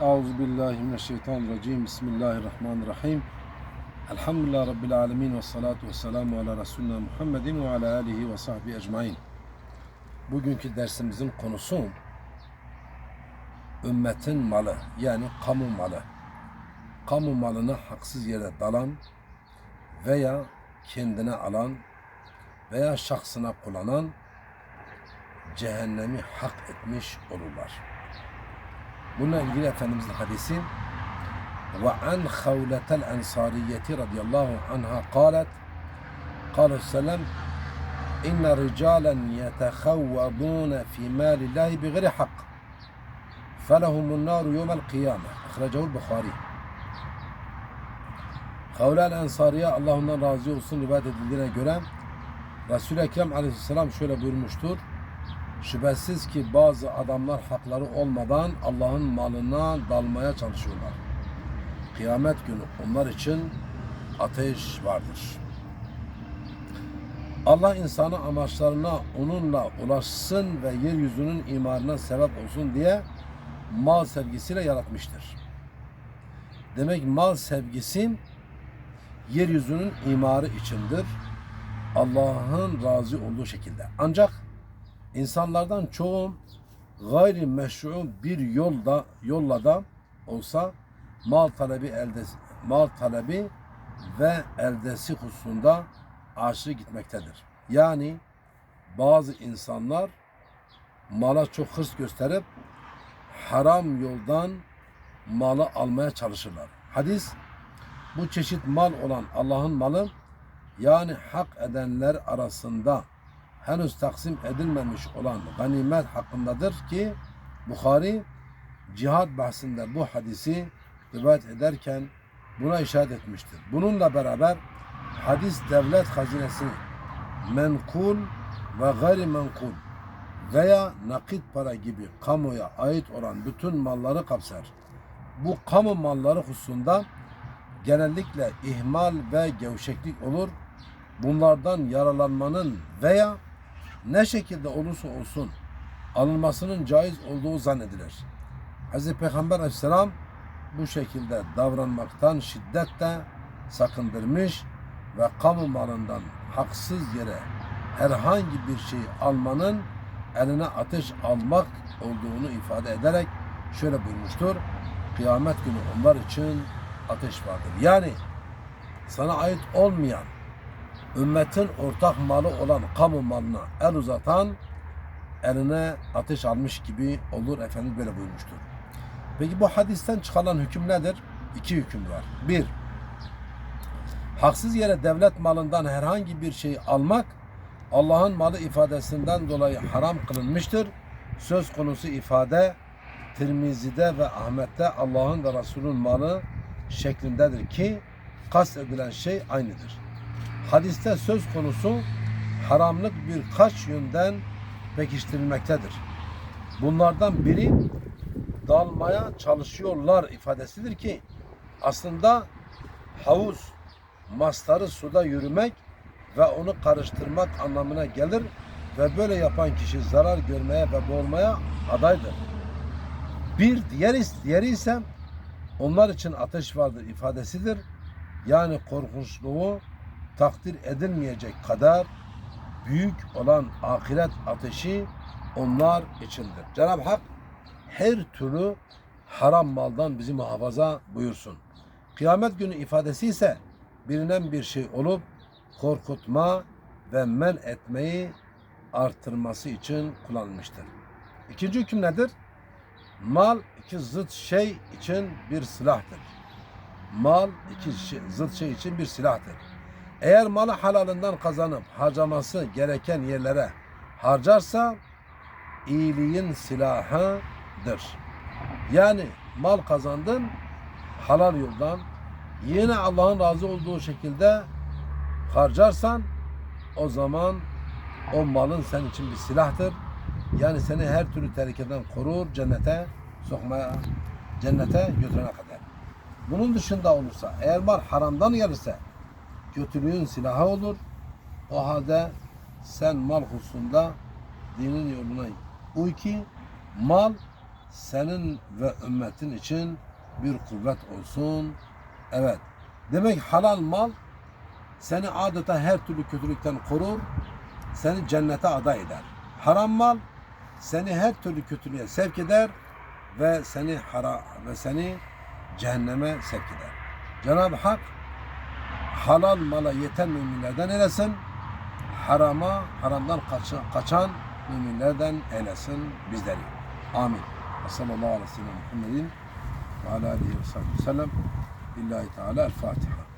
Euzu billahi mineşşeytanirracim. Bismillahirrahmanirrahim. Elhamdülillah Rabbil alemin ve salatu ve selamu ala Resulina Muhammedin ve ala alihi ve sahbihi ecmain. Bugünkü dersimizin konusu ümmetin malı yani kamu malı. Kamu malına haksız yere dalan veya kendine alan veya şahsına kullanan cehennemi hak etmiş olurlar. Bununla ilgili Efendimizin hadisi ve an havletel ensariyeti radıyallahu anha kalet قال السلام إن رجالا يتخوضون في مال الله بغير حق فلهم النار يوم القيامة أخرجه البخاري Havlel Ensariye Allah ondan razı olsun rivayet edildiğine göre Resul-i Ekrem aleyhisselam şöyle buyurmuştur. Şüphesiz ki bazı adamlar hakları olmadan Allah'ın malına dalmaya çalışıyorlar. Kıyamet günü onlar için ateş vardır. Allah insanı amaçlarına onunla ulaşsın ve yeryüzünün imarına sebep olsun diye mal sevgisiyle yaratmıştır. Demek mal sevgisi yeryüzünün imarı içindir. Allah'ın razı olduğu şekilde. Ancak insanlardan çoğu gayri meşru bir yolda yolla da olsa mal talebi elde mal talebi ve eldesi hususunda aşırı gitmektedir. Yani bazı insanlar mala çok hırs gösterip haram yoldan malı almaya çalışırlar. Hadis bu çeşit mal olan Allah'ın malı yani hak edenler arasında henüz taksim edilmemiş olan ganimet hakkındadır ki Bukhari cihad bahsinde bu hadisi rivayet ederken buna işaret etmiştir. Bununla beraber hadis devlet hazinesini menkul ve gayri menkul veya nakit para gibi kamuya ait olan bütün malları kapsar. Bu kamu malları hususunda genellikle ihmal ve gevşeklik olur. Bunlardan yaralanmanın veya ne şekilde olursa olsun alınmasının caiz olduğu zannedilir. Hz. Peygamber aleyhisselam bu şekilde davranmaktan şiddetle sakındırmış ve kamu malından haksız yere herhangi bir şey almanın eline ateş almak olduğunu ifade ederek şöyle buyurmuştur. Kıyamet günü onlar için ateş vardır. Yani sana ait olmayan ümmetin ortak malı olan kamu malına el uzatan eline ateş almış gibi olur. Efendimiz böyle buyurmuştur. Peki bu hadisten çıkarılan hüküm nedir? İki hüküm var. Bir, haksız yere devlet malından herhangi bir şey almak Allah'ın malı ifadesinden dolayı haram kılınmıştır. Söz konusu ifade Tirmizi'de ve Ahmet'te Allah'ın ve Resul'ün malı şeklindedir ki kast edilen şey aynıdır. Hadiste söz konusu haramlık birkaç yönden pekiştirilmektedir. Bunlardan biri dalmaya çalışıyorlar ifadesidir ki aslında havuz mastarı suda yürümek ve onu karıştırmak anlamına gelir ve böyle yapan kişi zarar görmeye ve boğulmaya adaydır. Bir diğer diğeri ise onlar için ateş vardır ifadesidir. Yani korkunçluğu takdir edilmeyecek kadar büyük olan ahiret ateşi onlar içindir. Cenab-ı Hak her türlü haram maldan bizi muhafaza buyursun. Kıyamet günü ifadesi ise bilinen bir şey olup korkutma ve men etmeyi artırması için kullanılmıştır. İkinci hüküm nedir? Mal iki zıt şey için bir silahtır. Mal iki şey, zıt şey için bir silahtır. Eğer malı halalından kazanıp harcaması gereken yerlere harcarsa iyiliğin silahıdır. Yani mal kazandın halal yoldan yine Allah'ın razı olduğu şekilde harcarsan o zaman o malın senin için bir silahtır. Yani seni her türlü tehlikeden korur, cennete sokmaya, cennete götürene kadar. Bunun dışında olursa, eğer mal haramdan gelirse kötülüğün silahı olur. O halde sen mal hususunda dinin yoluna uy ki mal senin ve ümmetin için bir kuvvet olsun. Evet. Demek halal mal seni adeta her türlü kötülükten korur, seni cennete aday eder. Haram mal seni her türlü kötülüğe sevk eder ve seni hara ve seni cehenneme sevk eder. Cenab-ı Hak halal mala yeten müminlerden eylesin. Harama, haramdan kaçan, kaçan müminlerden eylesin bizleri. Amin. Sallallahu aleyhi ve sellem ve ala aleyhi ve sellem. Lillahi Teala El Fatiha.